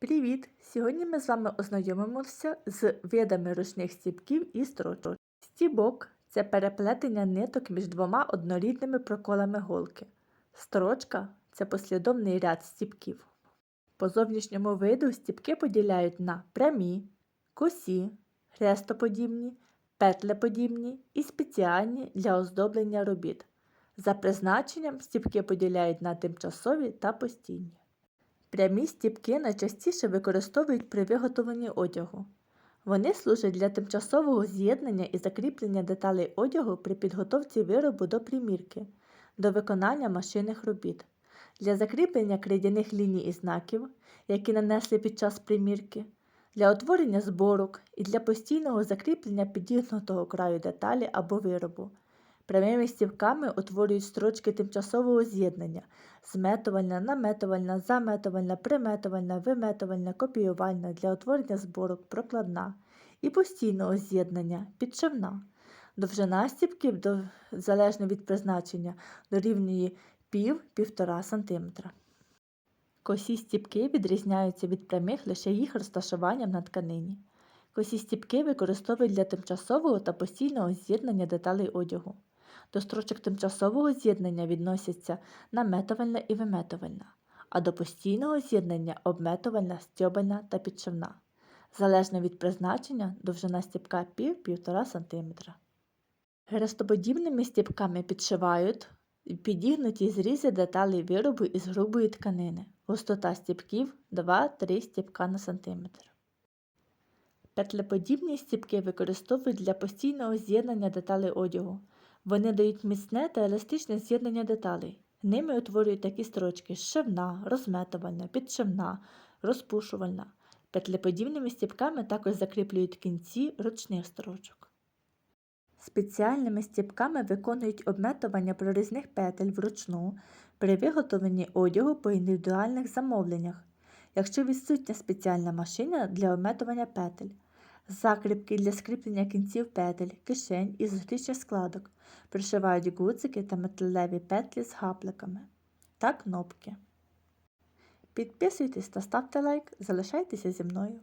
Привіт! Сьогодні ми з вами ознайомимося з видами ручних стібків і строчок. Стібок це переплетення ниток між двома однорідними проколами голки. Строчка це послідовний ряд стібків. По зовнішньому виду стібки поділяють на прямі, косі, хрестоподібні, петлеподібні і спеціальні для оздоблення робіт. За призначенням стібки поділяють на тимчасові та постійні. Прямі стібки найчастіше використовують при виготовленні одягу. Вони служать для тимчасового з'єднання і закріплення деталей одягу при підготовці виробу до примірки, до виконання машинних робіт, для закріплення крейдяних ліній і знаків, які нанесли під час примірки, для утворення зборок і для постійного закріплення підігнутого краю деталі або виробу. Прямими стівками утворюють строчки тимчасового з'єднання зметувальна, наметувальна, заметувальна, приметувальна, виметувальна, копіювальна для утворення зборок, прокладна і постійного з'єднання підшивна. Довжина стібків, до, залежно від призначення, дорівнює пів-півтора см. Косі стібки відрізняються від прямих лише їх розташуванням на тканині. Косі стібки використовують для тимчасового та постійного з'єднання деталей одягу. До строчок тимчасового з'єднання відносяться наметувальна і виметувальна, а до постійного з'єднання обметувальна, стьобальна та підшивна. Залежно від призначення, довжина стібка пів-півтора см. Хрестоподібними стібками підшивають підігнуті зрізи деталей виробу із грубої тканини. Густота стібків 2-3 стібка на сантиметр. Петлеподібні стібки використовують для постійного з'єднання деталей одягу. Вони дають міцне та еластичне з'єднання деталей. Ними утворюють такі строчки зшивна, розметувальна, підшивна, розпушувальна. Петлеподібними стібками також закріплюють кінці ручних строчок. Спеціальними стібками виконують обметування прорізних петель вручну при виготовленні одягу по індивідуальних замовленнях, якщо відсутня спеціальна машина для обметування петель, закріпки для скріплення кінців петель, кишень і зустрічних складок, пришивають гудзики та металеві петлі з гапликами та кнопки. Підписуйтесь та ставте лайк, залишайтеся зі мною.